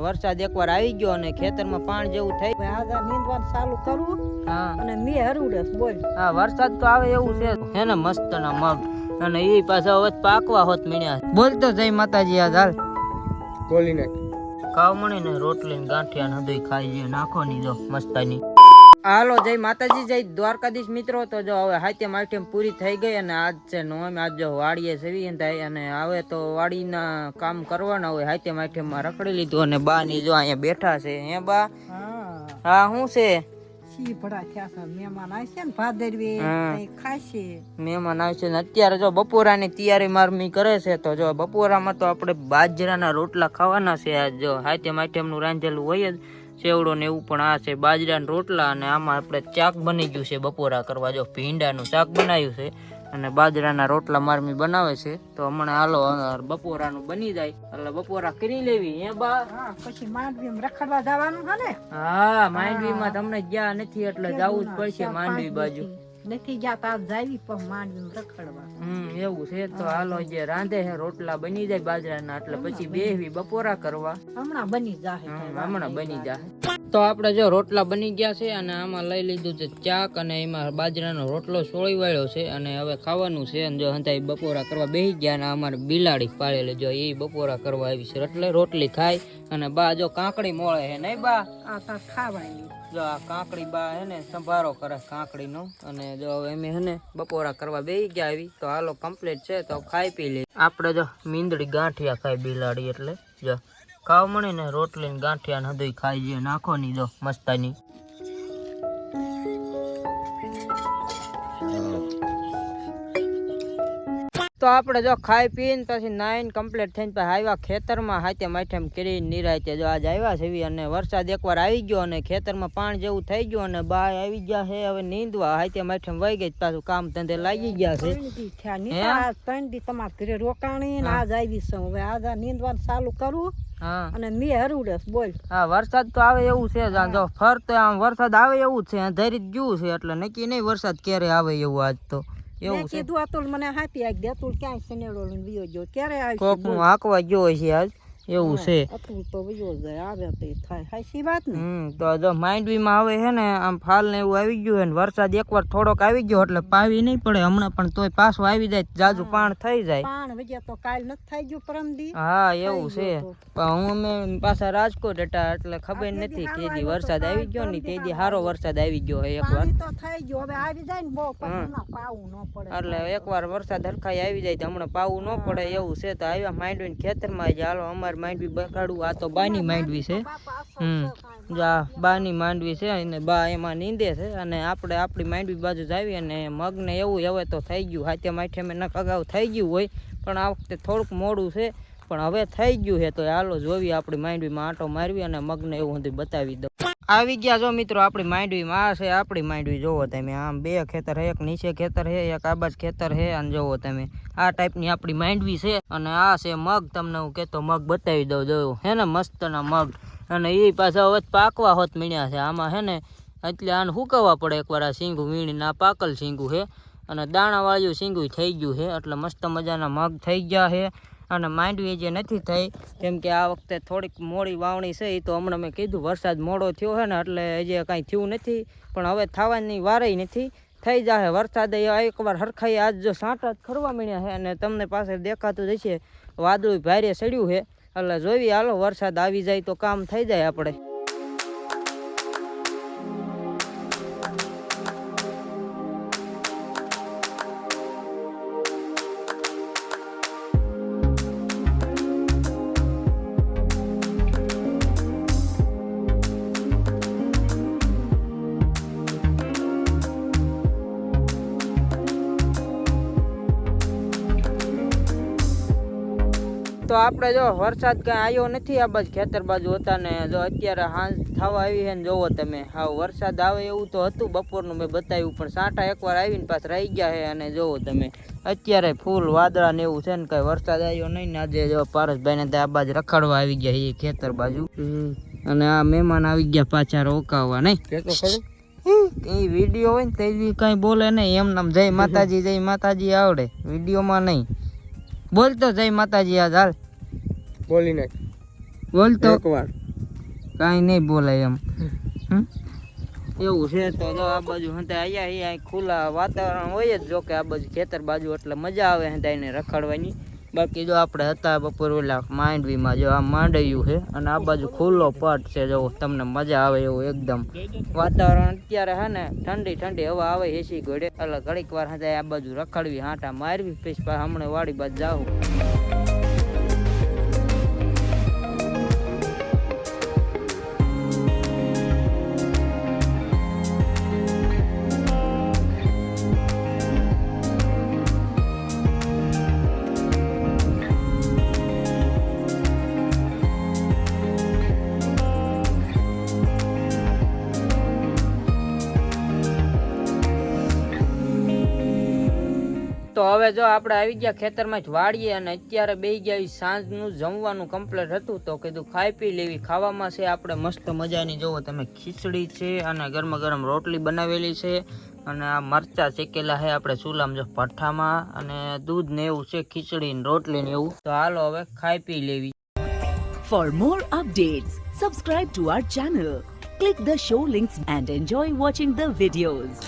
વરસાદ એકવાર આવી ગયો અને ખેતરમાં પાણી જેવું થઈ હવે નીંદવાનું ચાલુ કરવું હા. અને મેં હરુડસ બોલ હા વરસાદ તો આવે એવું છે. હે ને મસ્ત ના મગ. અને એ પાછા હવે પાકવા હોત મીણ્યા. બોલતો જય માતાજી આ હાલ. ને કાવ મણી ને રોટલી ને ગાંઠિયા ને હદય ખાઈ જે નાખો ની જો મસ્તાની. હાલો જય માતાજી જય દ્વારકાધીશ મિત્રો. તો જો હવે હાથે આઈટમ પૂરી થઈ ગઈ અને આજ છે નોમ આજ જો વાડીએ સેવી થાય અને હવે તો વાડીના કામ કરવાના હોય હાથે આઈટમમાં રખડી લીધું અને બા ની જો અહીંયા બેઠા છે હે બા? હા. શું છે? મહેમાન આવશે ને અત્યારે જો બપોરાની તૈયારી મારમી કરે છે તો જો બપોરામાં તો આપણે બાજરાના રોટલા ખાવાના છે આજ જો હાથેમ આઈટમનું રાંધેલું હોય જ. સેવડો ને એવું પણ આ છે બાજરાના રોટલા અને આમાં આપણે ચાક બની ગયું છે બપોરા કરવા. જો ભીંડાનું શાક બનાવ્યું છે અને બાજરાના રોટલા મારમી બનાવે છે. તો હમણાં હાલો બપોરાનું બની જાય. એટલે બપોરા કરી લેવી એ બા? પછી માંડવી રખડવા જવાનું હા માંડવીમાં તમને ગયા નથી એટલે જવું જ પડશે માંડવી બાજુ. નથી ગયા તા જાવી પણ માંડવી રખડવા. હમ એવું છે તો હાલો જે રાંધે હે રોટલા બની જાય બાજરાના એટલે પછી બેહવી બપોરા કરવા. હમણાં બની જાહે હમણાં બની જાય તો આપણે જો રોટલા બની ગયા છે અને આમાં લઈ લીધું છે ચાક અને એમાં બાજરાનો રોટલો સોળી વાળ્યો છે અને હવે ખાવાનું છે અને જો હંતાઈ બપોરા કરવા બેસી ગયા અને અમારે બિલાડી પાળેલી જો એ બપોરા કરવા આવી છે. એટલે રોટલી ખાય અને બા જો કાંકડી મોળે છે નહીં બા? ખાવાની. જો આ કાંકડી બા હે ને સંભારો કરે કાંકડીનો અને જો હવે અમે હે ને બપોરા કરવા બેસી ગયા આવી. તો હાલો કમ્પ્લીટ છે તો ખાઈ પી લે આપણે જો મીંદડી ગાંઠિયા ખાય બિલાડી એટલે. જો ખાવ મળી ને ગાંઠિયા ને હદય ખાઈ જઈએ. નાખો નહીં જો મસ્તાની. તો આપણે જો ખાઈ પીને પછી નાઈન કમ્પ્લીટ થઈને પછી આવ્યા ખેતરમાં હાથે માઠેમ કરી નિરાયતે જો આજ આવ્યા છે અને વરસાદ એકવાર આવી ગયો અને ખેતરમાં પાણી જેવું થઈ ગયું અને બાય આવી ગયા છે હવે નીંદવા હાથે માઠેમ વહી ગઈ પાછું કામ ધંધે લાગી ગયા છે. ત્રણ દી તમારા ઘરે રોકાણી આજ આવી છું. હવે આજ આ નીંદવાનું ચાલુ કરું હા. અને મેં હરુડસ બોલ. હા વરસાદ તો આવે એવું છે જ ફરતે આમ વરસાદ આવે એવું છે ધરી જ ગયું છે એટલે નક્કી નહીં વરસાદ ક્યારે આવે એવું આજ તો. એવું કીધું અતુલ મને હાથી આગ દે અતુલ ક્યાંય સનેડો લઈને વિયો ગયો. ક્યારે આવી કોકનું હાંકવા ગયો છે આજ. એવું છે. તો જો માંડવીમાં આવે છે ને આમ ફાલ ને એવું આવી ગયું ને વરસાદ એકવાર થોડોક આવી ગયો એટલે પાવી નહીં પડે હમણાં પણ તોય પાછું આવી જાય જાજુ પાણ થઈ જાય. તો કાલ નથી થઈ પરમ દી હા એવું છે. પણ હું અમે પાછા રાજકોટ હતા એટલે ખબર નથી કે દી વરસાદ આવી ગયો ને તે દી સારો વરસાદ આવી ગયો હોય એકવાર. તો થઈ ગયું હવે આવી જાય ને બહુ પાવું ન પડે એટલે એકવાર વરસાદ હરખાઈ આવી જાય તો હમણાં પાવું ન પડે એવું છે. તો આવ્યા માંડવી ખેતરમાં જ હાલો અમારે માંડવી બગાડવું આ તો બાની માંડવી છે. હમ, જો આ બાની માંડવી છે અને બા એમાં નીંદે છે અને આપણે આપણી માંડવી બાજુ જ આવી અને મગને એવું હવે તો થઈ ગયું. હાથે માઠે મેં નખ અગાઉ થઈ ગયું હોય, પણ આ વખતે થોડુંક મોડું છે. પણ હવે થઈ ગયું છે, તો હાલો જોવી આપણી માંડવીમાં આંટો મારવી અને મગને એવું સુધી બતાવી દઉં. આવી ગયા જો મિત્રો આપણી માંડવીમાં, આ છે આપણી માંડવી, જોવો તમે, આમ બે ખેતર છે, એક નીચે ખેતર છે, એક આબાજ ખેતર છે, અને જોવો તમે, આ ટાઈપની આપણી માંડવી છે, અને આ છે મગ, તમને હું કહેતો મગ બતાવી દઉં જોયું હે ને મસ્તના મગ, અને એ પાછા હવે પાકવા હોત મીણ્યા છે, આમાં હે ને, એટલે આને સુકવવા પડે એકવાર આ શીંગું વીણીને, આ પાકલ શીંગું છે, અને દાણાવાળું શીંગું થઈ ગયું છે, એટલે મસ્ત મજાના મગ થઈ ગયા છે અને માંડવી જે નથી થઈ, કેમ કે આ વખતે થોડીક મોડી વાવણી છે એ તો હમણાં મેં કીધું વરસાદ મોડો થયો છે ને, એટલે હજી કાંઈ થયું નથી, પણ હવે થવાની વારેય નથી, થઈ જશે વરસાદ એકવાર હરખાઈ આજ જો સાંટા જ ખરવા મળ્યા છે અને તમને પાસે દેખાતું જ છે વાદળું ભારે સડ્યું છે, એટલે જોઈએ હાલો વરસાદ આવી જાય તો કામ થઈ જાય આપણે. તો આપણે જો વરસાદ કાંઈ આવ્યો નથી આ બાજુ ખેતર બાજુ હતા ને જો અત્યારે હાંજ થવા આવી છે ને જોવો તમે. હા વરસાદ આવે એવું તો હતું બપોરનું મેં બતાવ્યું પણ સાંટા એકવાર આવીને પાછ રહી ગયા છે અને જોવો તમે. અત્યારે ફૂલ વાદળા ને એવું છે ને કઈ વરસાદ આવ્યો નહીં ને આજે જો પારસભાઈ ને ત્યાં આ બાજુ રખડવા આવી ગયા એ ખેતર બાજુ. અને આ મહેમાન આવી ગયા પાછા રોકાવવા નહીં? કઈ તો વીડિયો હોય ને તે કઈ બોલે નહીં. એમ નામ જય માતાજી જય માતાજી આવડે. વિડીયોમાં નહીં. બોલતો જય માતાજી આજ હાલ. બોલી નાખ. બોલતો એક વાર કાંઈ નહીં બોલાય એમ. હમ? એવું છે તો જો આ બાજુ હંતે અહીંયા અહીંયા ખુલ્લા વાતાવરણ હોય જ જો કે આ બાજુ ખેતર બાજુ એટલે મજા આવે હતા એને રખડવાની. બાકી જો આપણે હતા બપોર ઓલા માંડવીમાં, જો આ માંડવ્યું છે અને આ બાજુ ખુલ્લો પટ છે, જો તમને મજા આવે એવું એકદમ. વાતાવરણ અત્યારે હે ને, ઠંડી ઠંડી હવા આવે એસી ઘોડે. એટલે ઘડીક વાર આ બાજુ રખડવી, હાંટા મારવી, પછી હમણાં વાડી બાજુ જાવું તો હવે જો આપણે આવી ગયા ખેતરમાં જ વાળીએ અને અત્યારે બે ગયા સાંજનું જમવાનું કમ્પ્લીટ હતું તો કીધું ખાઈ પી લેવી. ખાવામાં છે આપણે મસ્ત મજાની જોવો તમે, ખીચડી છે અને ગરમ ગરમ રોટલી બનાવેલી છે અને આ મરચા શેકેલા છે આપણે ચૂલામાં જો ભઠ્ઠામાં અને દૂધ ને એવું છે, ખીચડી ને રોટલી ને એવું. તો હાલો હવે ખાઈ પી લેવી. For more updates subscribe to our channel click the show links and enjoy watching the videos.